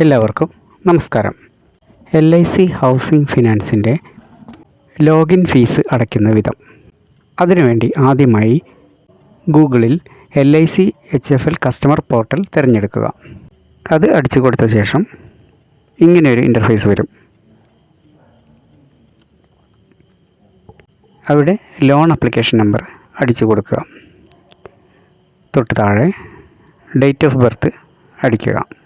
എല്ലാവർക്കും നമസ്കാരം. L I C housing ഫിനാൻസിന്റെ ലോഗിൻ ഫീസ് അടയ്ക്കുന്ന വിധം. അതിനുവേണ്ടി ആദ്യമായി ഗൂഗിളിൽ L I C H F L customer portal തിരഞ്ഞെടുക്കുക. അത് അടിച്ചു കൊടുത്ത ശേഷം ഇങ്ങനെയൊരു ഇന്റർഫേസ് വരും. അവിടെ ലോൺ അപ്ലിക്കേഷൻ നമ്പർ അടിച്ചു കൊടുക്കുക. തൊട്ട് താഴെ ഡേറ്റ് ഓഫ് ബർത്ത് അടിക്കുക.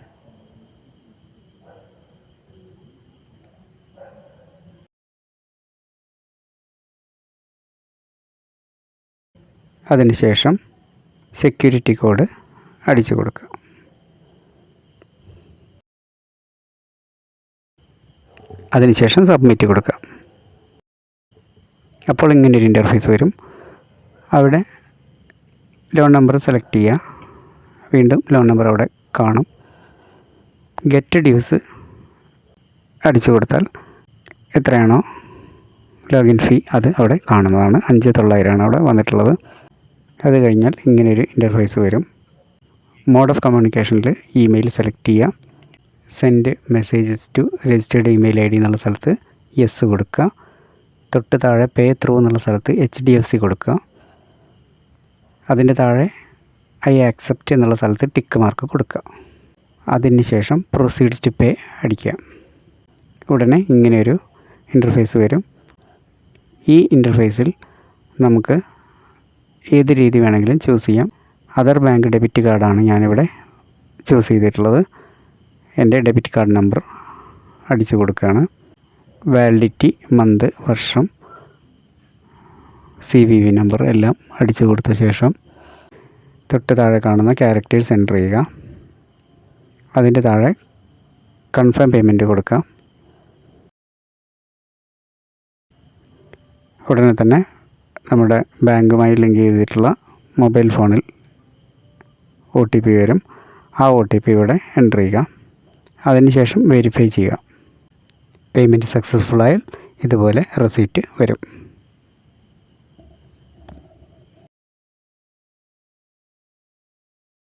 അതിനുശേഷം സെക്യൂരിറ്റി കോഡ് അടിച്ചു കൊടുക്കുക. അതിനുശേഷം സബ്മിറ്റ് കൊടുക്കുക. അപ്പോൾ ഇങ്ങനെ ഒരു ഇന്റർഫേസ് വരും. അവിടെ ലോൺ നമ്പർ സെലക്ട് ചെയ്യുക. വീണ്ടും ലോൺ നമ്പർ അവിടെ കാണും. ഗെറ്റ് ഡ്യൂസ് അടിച്ചു കൊടുത്താൽ എത്രയാണോ ലോഗിൻ ഫീ അത് അവിടെ കാണുന്നതാണ്. അഞ്ച് തൊള്ളായിരമാണ് അവിടെ വന്നിട്ടുള്ളത്. അത് കഴിഞ്ഞാൽ ഇങ്ങനെയൊരു ഇന്റർഫേസ് വരും. മോഡ് ഓഫ് കമ്മ്യൂണിക്കേഷനിൽ ഇമെയിൽ സെലക്ട് ചെയ്യുക send messages to registered email I D എന്നുള്ള സ്ഥലത്ത് യെസ് കൊടുക്കുക. തൊട്ട് താഴെ പേ ത്രൂ എന്നുള്ള സ്ഥലത്ത് എച്ച് ഡി എഫ് സി കൊടുക്കുക. അതിന്റെ താഴെ ഐ ആക്സെപ്റ്റ് എന്നുള്ള സ്ഥലത്ത് ടിക്ക് മാർക്ക് കൊടുക്കുക. അതിന് ശേഷം പ്രൊസീഡ് ടു പേ അടിക്കുക. ഉടനെ ഇങ്ങനെയൊരു ഇന്റർഫേസ് വരും. ഈ ഇന്റർഫേസിൽ നമുക്ക് ഏത് രീതി വേണമെങ്കിലും ചൂസ് ചെയ്യാം. അതർ ബാങ്ക് ഡെബിറ്റ് കാർഡാണ് ഞാനിവിടെ ചൂസ് ചെയ്തിട്ടുള്ളത്. എന്റെ ഡെബിറ്റ് കാർഡ് നമ്പർ അടിച്ചു കൊടുക്കുകയാണ്. വാലിഡിറ്റി മന്ത് വർഷം സി വി വി നമ്പർ എല്ലാം അടിച്ചു കൊടുത്ത ശേഷം തൊട്ട് താഴെ കാണുന്ന ക്യാരക്ടേഴ്സ് എന്റർ ചെയ്യുക. അതിന്റെ താഴെ കൺഫേം പേയ്മെന്റ് കൊടുക്കുക. ഉടനെ തന്നെ നമ്മുടെ ബാങ്കുമായി ലിങ്ക് ചെയ്തിട്ടുള്ള മൊബൈൽ ഫോണിൽ ഒ ടി പി വരും. ആ ഒ ടി പി ഇവിടെ എന്റർ ചെയ്യുക. അതിനുശേഷം വെരിഫൈ ചെയ്യുക. പേയ്മെന്റ് സക്സസ്ഫുൾ ആയാൽ ഇതുപോലെ റെസീപ്റ്റ് വരും.